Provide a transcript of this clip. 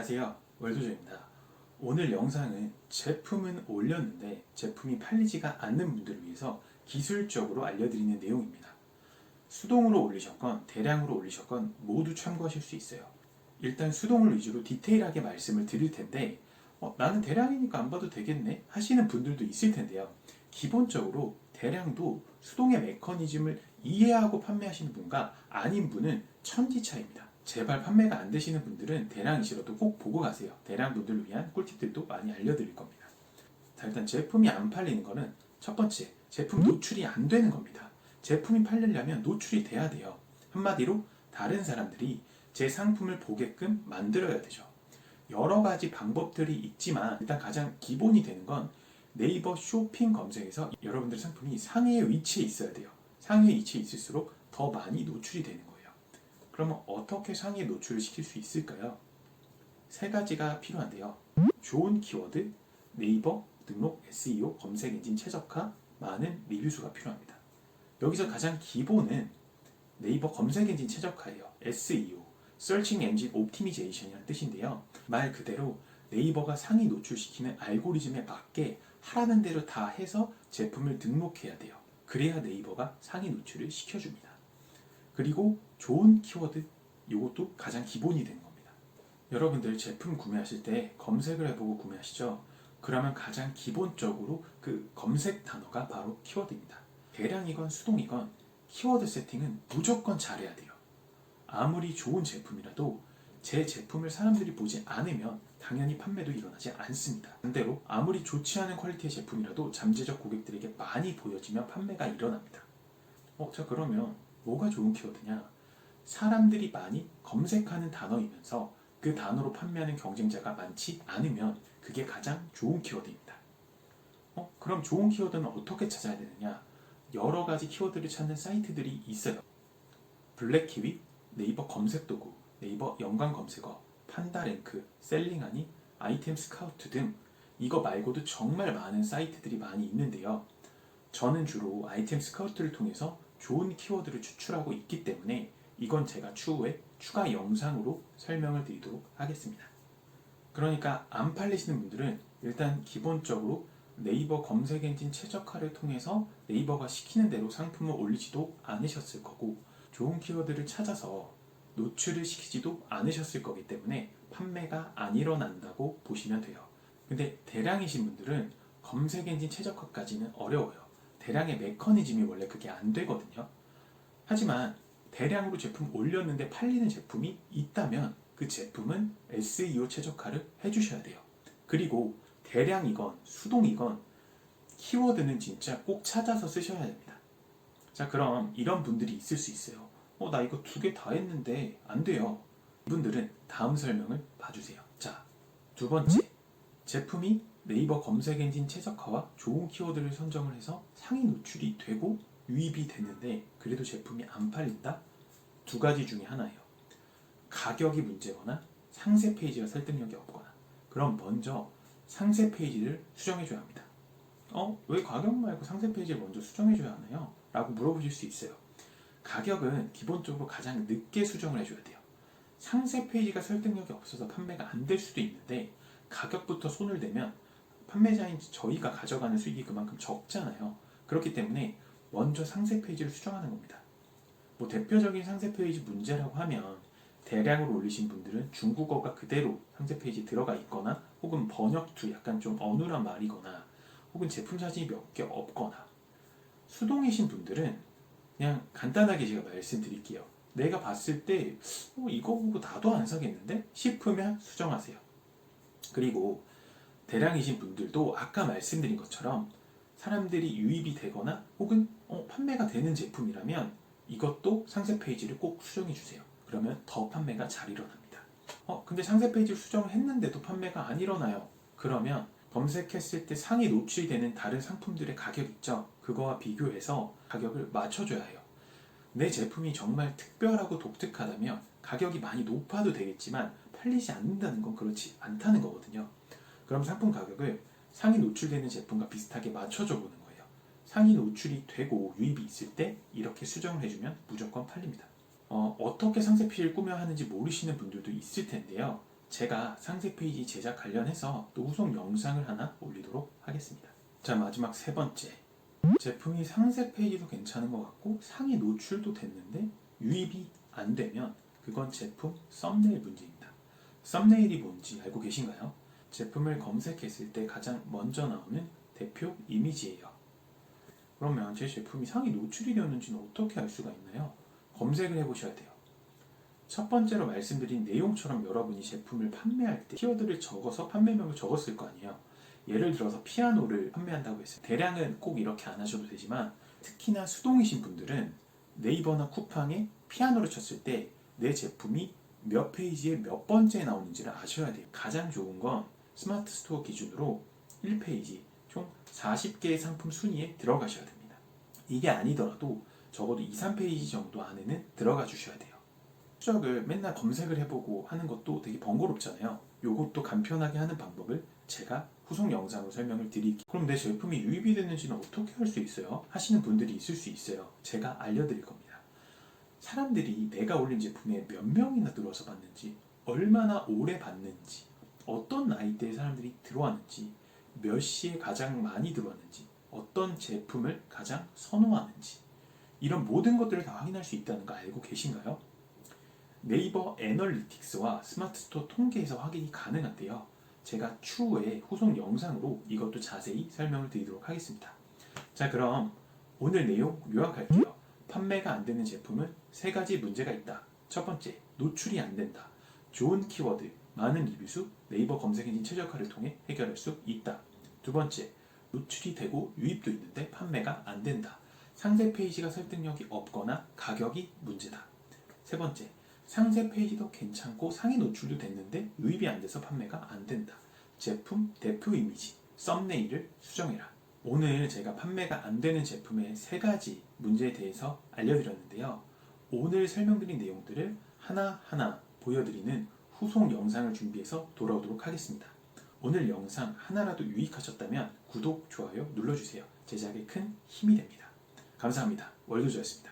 안녕하세요. 월도조입니다. 오늘 영상은 제품은 올렸는데 제품이 팔리지가 않는 분들을 위해서 기술적으로 알려드리는 내용입니다. 수동으로 올리셨건 대량으로 올리셨건 모두 참고하실 수 있어요. 일단 수동을 위주로 디테일하게 말씀을 드릴 텐데 어, 나는 대량이니까 안 봐도 되겠네 하시는 분들도 있을 텐데요. 기본적으로 대량도 수동의 메커니즘을 이해하고 판매하시는 분과 아닌 분은 천지 차이입니다. 제발 판매가 안 되시는 분들은 대량이시라도 꼭 보고 가세요. 대량 분들을 위한 꿀팁들도 많이 알려드릴 겁니다. 자, 일단 제품이 안 팔리는 거는 첫 번째, 제품 노출이 안 되는 겁니다. 제품이 팔리려면 노출이 돼야 돼요. 한마디로 다른 사람들이 제 상품을 보게끔 만들어야 되죠. 여러 가지 방법들이 있지만 일단 가장 기본이 되는 건 네이버 쇼핑 검색에서 여러분들 상품이 상위의 위치에 있어야 돼요. 상위의 위치에 있을수록 더 많이 노출이 되는 거예요. 그러면 어떻게 상위에 노출을 시킬 수 있을까요? 세 가지가 필요한데요. 좋은 키워드, 네이버 등록 SEO 검색 엔진 최적화, 많은 리뷰 수가 필요합니다. 여기서 가장 기본은 네이버 검색 엔진 최적화예요. SEO, Searching Engine Optimization이라는 뜻인데요. 말 그대로 네이버가 상위 노출시키는 알고리즘에 맞게 하라는 대로 다 해서 제품을 등록해야 돼요. 그래야 네이버가 상위 노출을 시켜줍니다. 그리고 좋은 키워드, 이것도 가장 기본이 되는 겁니다. 여러분들 제품 구매하실 때 검색을 해보고 구매하시죠? 그러면 가장 기본적으로 그 검색 단어가 바로 키워드입니다. 대량이건 수동이건 키워드 세팅은 무조건 잘해야 돼요. 아무리 좋은 제품이라도 제 제품을 사람들이 보지 않으면 당연히 판매도 일어나지 않습니다. 반대로 아무리 좋지 않은 퀄리티의 제품이라도 잠재적 고객들에게 많이 보여지면 판매가 일어납니다. 어, 자 그러면 뭐가 좋은 키워드냐? 사람들이 많이 검색하는 단어이면서 그 단어로 판매하는 경쟁자가 많지 않으면 그게 가장 좋은 키워드입니다. 어, 그럼 좋은 키워드는 어떻게 찾아야 되느냐? 여러 가지 키워드를 찾는 사이트들이 있어요. 블랙키위, 네이버 검색 도구, 네이버 연관 검색어, 판다랭크, 셀링하니, 아이템 스카우트 등 이거 말고도 정말 많은 사이트들이 많이 있는데요. 저는 주로 아이템 스카우트를 통해서 좋은 키워드를 추출하고 있기 때문에 이건 제가 추후에 추가 영상으로 설명을 드리도록 하겠습니다. 그러니까 안 팔리시는 분들은 일단 기본적으로 네이버 검색 엔진 최적화를 통해서 네이버가 시키는 대로 상품을 올리지도 않으셨을 거고 좋은 키워드를 찾아서 노출을 시키지도 않으셨을 거기 때문에 판매가 안 일어난다고 보시면 돼요. 근데 대량이신 분들은 검색 엔진 최적화까지는 어려워요. 대량의 메커니즘이 원래 그게 안 되거든요. 하지만 대량으로 제품 올렸는데 팔리는 제품이 있다면 그 제품은 SEO 최적화를 해주셔야 돼요. 그리고 대량이건 수동이건 키워드는 진짜 꼭 찾아서 쓰셔야 됩니다. 자, 그럼 이런 분들이 있을 수 있어요. 어, 나 이거 두 개 다 했는데 안 돼요. 이분들은 다음 설명을 봐주세요. 자, 두 번째. 제품이 네이버 검색 엔진 최적화와 좋은 키워드를 선정을 해서 상위 노출이 되고 유입이 되는데 그래도 제품이 안 팔린다? 두 가지 중에 하나예요. 가격이 문제거나 상세 페이지가 설득력이 없거나 그럼 먼저 상세 페이지를 수정해줘야 합니다. 어? 왜 가격 말고 상세 페이지를 먼저 수정해줘야 하나요? 라고 물어보실 수 있어요. 가격은 기본적으로 가장 늦게 수정을 해줘야 돼요. 상세 페이지가 설득력이 없어서 판매가 안 될 수도 있는데 가격부터 손을 대면 판매자인 저희가 가져가는 수익이 그만큼 적잖아요. 그렇기 때문에 먼저 상세 페이지를 수정하는 겁니다. 뭐 대표적인 상세 페이지 문제라고 하면 대량으로 올리신 분들은 중국어가 그대로 상세 페이지에 들어가 있거나 혹은 번역투 약간 좀 어눌한 말이거나 혹은 제품 사진이 몇 개 없거나 수동이신 분들은 그냥 간단하게 제가 말씀드릴게요. 내가 봤을 때 어, 이거 보고 나도 안 사겠는데 싶으면 수정하세요. 그리고 대량이신 분들도 아까 말씀드린 것처럼 사람들이 유입이 되거나 혹은 어, 판매가 되는 제품이라면 이것도 상세 페이지를 꼭 수정해 주세요. 그러면 더 판매가 잘 일어납니다. 어, 근데 상세 페이지를 수정을 했는데도 판매가 안 일어나요. 그러면 검색했을 때 상위 노출이 되는 다른 상품들의 가격 있죠? 그거와 비교해서 가격을 맞춰줘야 해요. 내 제품이 정말 특별하고 독특하다면 가격이 많이 높아도 되겠지만 팔리지 않는다는 건 그렇지 않다는 거거든요. 그럼 상품 가격을 상위 노출되는 제품과 비슷하게 맞춰줘 보는 거예요. 상위 노출이 되고 유입이 있을 때 이렇게 수정을 해주면 무조건 팔립니다. 어, 떻게 상세 페이지를 꾸며야 하는지 모르시는 분들도 있을 텐데요. 제가 상세 페이지 제작 관련해서 또 후속 영상을 하나 올리도록 하겠습니다. 자, 마지막 세 번째. 제품이 상세 페이지도 괜찮은 것 같고 상위 노출도 됐는데 유입이 안 되면 그건 제품 썸네일 문제입니다. 썸네일이 뭔지 알고 계신가요? 제품을 검색했을 때 가장 먼저 나오는 대표 이미지예요. 그러면 제 제품이 상위 노출이 되었는지는 어떻게 알 수가 있나요? 검색을 해보셔야 돼요. 첫 번째로 말씀드린 내용처럼 여러분이 제품을 판매할 때 키워드를 적어서 판매명을 적었을 거 아니에요. 예를 들어서 피아노를 판매한다고 했어요. 대량은 꼭 이렇게 안 하셔도 되지만 특히나 수동이신 분들은 네이버나 쿠팡에 피아노를 쳤을 때 내 제품이 몇 페이지에 몇 번째 나오는지를 아셔야 돼요. 가장 좋은 건 스마트 스토어 기준으로 1페이지 총 40개의 상품 순위에 들어가셔야 됩니다. 이게 아니더라도 적어도 2, 3페이지 정도 안에는 들어가 주셔야 돼요. 추적을 맨날 검색을 해보고 하는 것도 되게 번거롭잖아요. 요것도 간편하게 하는 방법을 제가 후속 영상으로 설명을 드릴게요. 그럼 내 제품이 유입이 됐는지는 어떻게 할 수 있어요? 하시는 분들이 있을 수 있어요. 제가 알려드릴 겁니다. 사람들이 내가 올린 제품에 몇 명이나 들어와서 봤는지, 얼마나 오래 봤는지, 어떤 나이대의 사람들이 들어왔는지, 몇 시에 가장 많이 들어왔는지, 어떤 제품을 가장 선호하는지, 이런 모든 것들을 다 확인할 수 있다는 거 알고 계신가요? 네이버 애널리틱스와 스마트 스토어 통계에서 확인이 가능한데요. 제가 추후에 후속 영상으로 이것도 자세히 설명을 드리도록 하겠습니다. 자, 그럼 오늘 내용 요약할게요. 판매가 안 되는 제품은 세 가지 문제가 있다. 첫 번째, 노출이 안 된다. 좋은 키워드, 많은 리뷰 수, 네이버 검색 엔진 최적화를 통해 해결할 수 있다. 두 번째, 노출이 되고 유입도 있는데 판매가 안 된다. 상세 페이지가 설득력이 없거나 가격이 문제다. 세 번째, 상세 페이지도 괜찮고 상위 노출도 됐는데 유입이 안 돼서 판매가 안 된다. 제품 대표 이미지, 썸네일을 수정해라. 오늘 제가 판매가 안 되는 제품의 세 가지 문제에 대해서 알려드렸는데요. 오늘 설명드린 내용들을 하나하나 보여드리는 후속 영상을 준비해서 돌아오도록 하겠습니다. 오늘 영상 하나라도 유익하셨다면 구독, 좋아요 눌러주세요. 제작에 큰 힘이 됩니다. 감사합니다. 월드조였습니다.